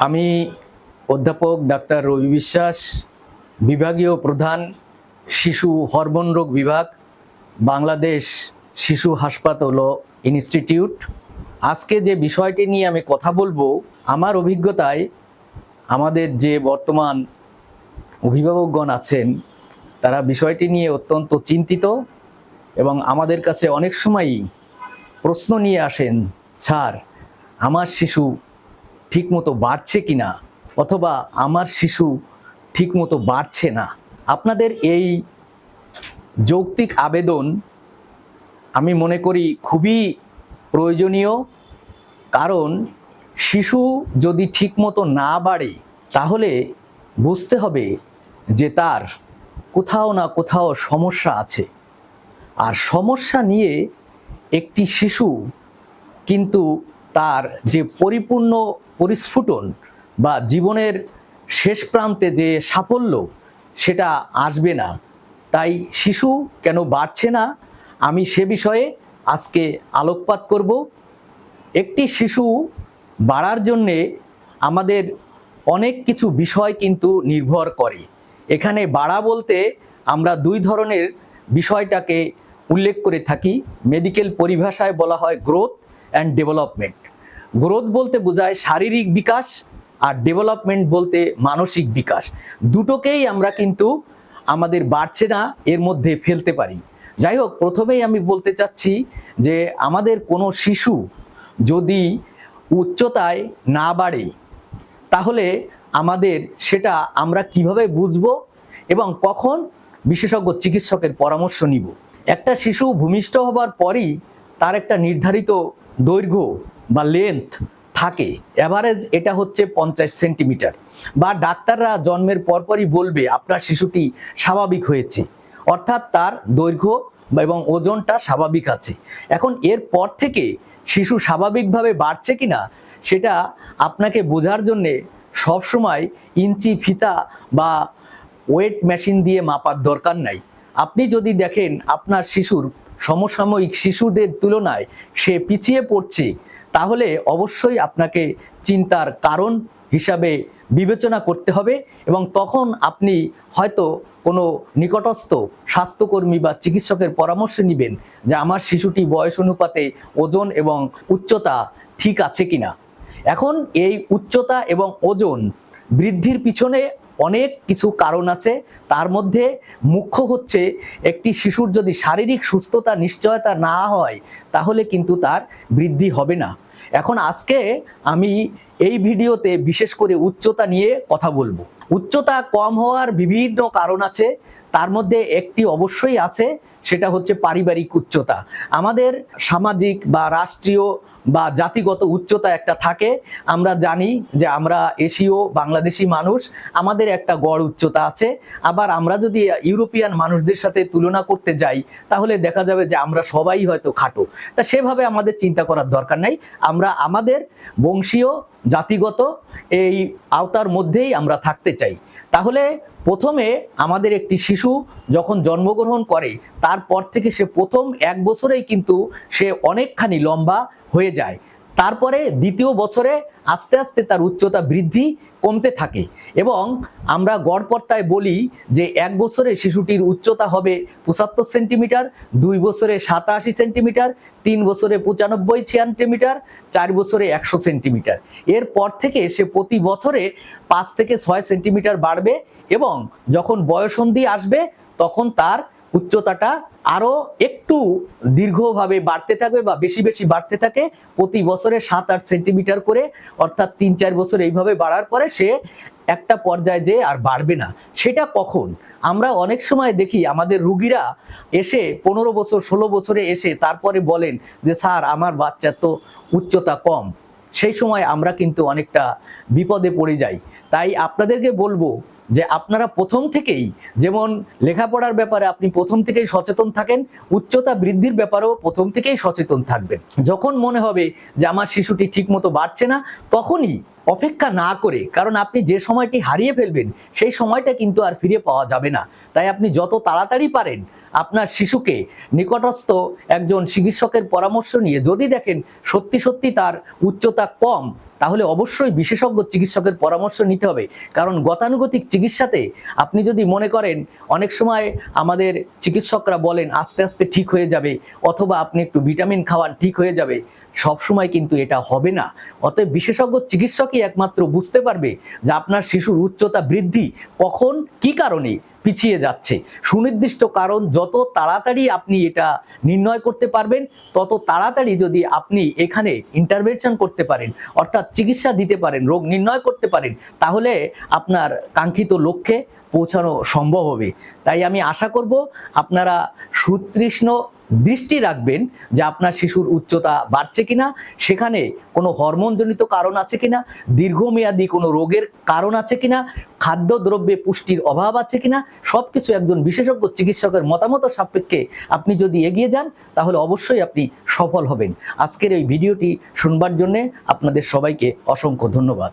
আমি অধ্যাপক ডাক্তার রবি বিশ্বাস, বিভাগীয় প্রধান শিশু হরমোন রোগ বিভাগ, বাংলাদেশ শিশু হাসপাতাল ইনস্টিটিউট। আজকে যে বিষয়টি নিয়ে আমি কথা বলব, আমার অভিজ্ঞতায় আমাদের যে বর্তমান অভিভাবকগণ আছেন, তারা বিষয়টি নিয়ে অত্যন্ত চিন্তিত এবং আমাদের কাছে অনেক সময়ই প্রশ্ন নিয়ে আসেন, স্যার, আমার শিশু ঠিকমতো বাড়ছে কি না অথবা আমার শিশু ঠিকমতো বাড়ছে না? আপনাদের এই যৌক্তিক আবেদন আমি মনে করি খুবই প্রয়োজনীয়। কারণ শিশু যদি ঠিকমতো না বাড়ে, তাহলে বুঝতে হবে যে তার কোথাও না কোথাও সমস্যা আছে। আর সমস্যা নিয়ে একটি শিশু কিন্তু তার যে পরিপূর্ণ পরিস্ফুটন বা জীবনের শেষ প্রান্তে যে সাফল্য, সেটা আসবে না। তাই শিশু কেন বাড়ছে না? আমি সে বিষয়ে আজকে আলোকপাত করব। একটি শিশু বাড়ার জন্যে আমাদের অনেক কিছু বিষয় কিন্তু নির্ভর করে। এখানে বাড়া বলতে আমরা দুই ধরনের বিষয়টাকে উল্লেখ করে থাকি। মেডিকেল পরিভাষায় বলা হয় গ্রোথ অ্যান্ড ডেভেলপমেন্ট। গ্রোথ বলতে বোঝায় শারীরিক বিকাশ আর ডেভেলপমেন্ট বলতে মানসিক বিকাশ। দুটোকেই আমরা কিন্তু আমাদের বাড়ছে না, এর মধ্যে ফেলতে পারি। যাই হোক, প্রথমেই আমি বলতে চাচ্ছি যে আমাদের কোনো শিশু যদি উচ্চতায় না বাড়ে, তাহলে আমাদের সেটা আমরা কীভাবে বুঝব এবং কখন বিশেষজ্ঞ চিকিৎসকের পরামর্শ নিব? একটা শিশু ভূমিষ্ঠ হবার পরই তার একটা নির্ধারিত দৈর্ঘ্য বা লেন্থ থাকে অ্যাভারেজ এটা হচ্ছে পঞ্চাশ সেন্টিমিটার বা ডাক্তাররা জন্মের পরপরই বলবে, আপনার শিশুটি স্বাভাবিক হয়েছে। অর্থাৎ তার দৈর্ঘ্য এবং ওজনটা স্বাভাবিক আছে। এখন এর পর থেকে শিশু স্বাভাবিকভাবে বাড়ছে কিনা, সেটা আপনাকে বোঝার জন্যে সবসময় ইঞ্চি ফিতা বা ওয়েট মেশিন দিয়ে মাপার দরকার নাই। আপনি যদি দেখেন আপনার শিশুর সমসাময়িক শিশুদের তুলনায় সে পিছিয়ে পড়ছে, তাহলে অবশ্যই আপনাকে চিন্তার কারণ হিসাবে বিবেচনা করতে হবে এবং তখন আপনি হয়তো কোনো নিকটস্থ স্বাস্থ্যকর্মী বা চিকিৎসকের পরামর্শ নেবেন যে আমার শিশুটি বয়স অনুপাতে ওজন এবং উচ্চতা ঠিক আছে কিনা। এখন এই উচ্চতা এবং ওজন বৃদ্ধির পিছনে অনেক কিছু কারণ আছে। তার মধ্যে মুখ্য হচ্ছে একটি শিশুর যদি শারীরিক সুস্থতা, নিশ্চয়তা না হয়, তাহলে কিন্তু তার বৃদ্ধি হবে না। এখন আজকে আমি এই ভিডিওতে বিশেষ করে উচ্চতা নিয়ে কথা বলব। উচ্চতা কম হওয়ার বিভিন্ন কারণ আছে, তার মধ্যে একটি অবশ্যই আছে, সেটা হচ্ছে পারিবারিক উচ্চতা। আমাদের সামাজিক বা রাষ্ট্রীয় বা জাতিগত উচ্চতা একটা থাকে। আমরা জানি যে আমরা এশীয় বাংলাদেশি মানুষ, আমাদের একটা গড় উচ্চতা আছে। আবার আমরা যদি ইউরোপিয়ান মানুষদের সাথে তুলনা করতে যাই, তাহলে দেখা যাবে যে আমরা সবাই হয়তো খাটো। তা সেভাবে আমাদের চিন্তা করার দরকার নাই। আমরা আমাদের বংশীয় জাতিগত এই আওতার মধ্যেই আমরা থাকতে চাই। তাহলে প্রথমে আমাদের একটি শিশু যখন জন্মগ্রহণ করে, তারপর থেকে সে প্রথম এক বছরেই কিন্তু সে অনেকখানি লম্বা হয়ে যায়। তারপরে দ্বিতীয় বছরে আস্তে আস্তে তার উচ্চতা বৃদ্ধি কমতে থাকে এবং আমরা গড়পড়তায় বলি যে এক বছরে শিশুটির উচ্চতা হবে পঁচাত্তর সেন্টিমিটার, দুই বছরে সাতাশি সেন্টিমিটার, তিন বছরে পঁচানব্বই সেন্টিমিটার, চার বছরে একশো সেন্টিমিটার। এরপর থেকে সে প্রতি বছরে পাঁচ থেকে ছয় সেন্টিমিটার বাড়বে এবং যখন বয়সন্ধি আসবে তখন তার উচ্চতাটা আরও একটু দীর্ঘভাবে বাড়তে থাকবে বা বেশি বেশি বাড়তে থাকে, প্রতি বছরে সাত আট সেন্টিমিটার করে, অর্থাৎ তিন চার বছর এইভাবে বাড়ার পরে সে একটা পর্যায়ে যে আর বাড়বে না। সেটা কখন? আমরা অনেক সময় দেখি, আমাদের রুগীরা এসে পনেরো বছর, ষোলো বছরে এসে তারপরে বলেন যে, স্যার, আমার বাচ্চার তো উচ্চতা কম। সেই সময় আমরা কিন্তু অনেকটা বিপদে পড়ে যাই। তাই আপনাদেরকে বলব যে আপনারা প্রথম থেকেই যেমন লেখাপড়ার ব্যাপারে আপনি প্রথম থেকেই সচেতন থাকেন, উচ্চতা বৃদ্ধির ব্যাপারেও প্রথম থেকেই সচেতন থাকবেন। যখন মনে হবে যে আমার শিশুটি ঠিকমতো বাড়ছে না, তখনই অপেক্ষা না করে, কারণ আপনি যে সময়টি হারিয়ে ফেলবেন, সেই সময়টা কিন্তু আর ফিরে পাওয়া যাবে না। তাই আপনি যত তাড়াতাড়ি পারেন আপনার শিশুকে নিকটস্থ একজন চিকিৎসকের পরামর্শ নিয়ে যদি দেখেন সত্যি সত্যি তার উচ্চতা কম তাহলে অবশ্যই বিশেষজ্ঞ চিকিৎসকের পরামর্শ নিতে হবে। কারণ গতানুগতিক চিকিৎসাতে আপনি যদি মনে করেন, অনেক সময় আমাদের চিকিৎসকরা বলেন, আস্তে আস্তে ঠিক হয়ে যাবে, অথবা আপনি একটু ভিটামিন খাওয়ান, ঠিক হয়ে যাবে। সব সময় কিন্তু এটা হবে না। অতএব বিশেষজ্ঞ চিকিৎসকই একমাত্র বুঝতে পারবে যে আপনার শিশুর উচ্চতা বৃদ্ধি কখন, কি কারণে পিছিয়ে যাচ্ছে। সুনির্দিষ্ট কারণ, যত তাড়াতাড়ি আপনি এটা নির্ণয় করতে পারবেন, তত তাড়াতাড়ি যদি আপনি এখানে ইন্টারভেনশন করতে পারেন, অর্থাৎ চিকিৎসা দিতে পারেন, রোগ নির্ণয় করতে পারেন, তাহলে আপনার কাঙ্ক্ষিত লক্ষ্যে পৌঁছানো সম্ভব হবে। তাই আমি আশা করব আপনারা সুতৃষ্ণ দৃষ্টি রাখবেন যে আপনার শিশুর উচ্চতা বাড়ছে কিনা, সেখানে কোনো হরমোনজনিত কারণ আছে কিনা, দীর্ঘমেয়াদী কোনো রোগের কারণ আছে কিনা, খাদ্যদ্রব্যে পুষ্টির অভাব আছে কিনা সব কিছু একজন বিশেষজ্ঞ চিকিৎসকের মতামত সাপেক্ষে আপনি যদি এগিয়ে যান, তাহলে অবশ্যই আপনি সফল হবেন। আজকের এই ভিডিওটি শুনবার জন্যে আপনাদের সবাইকে অসংখ্য ধন্যবাদ।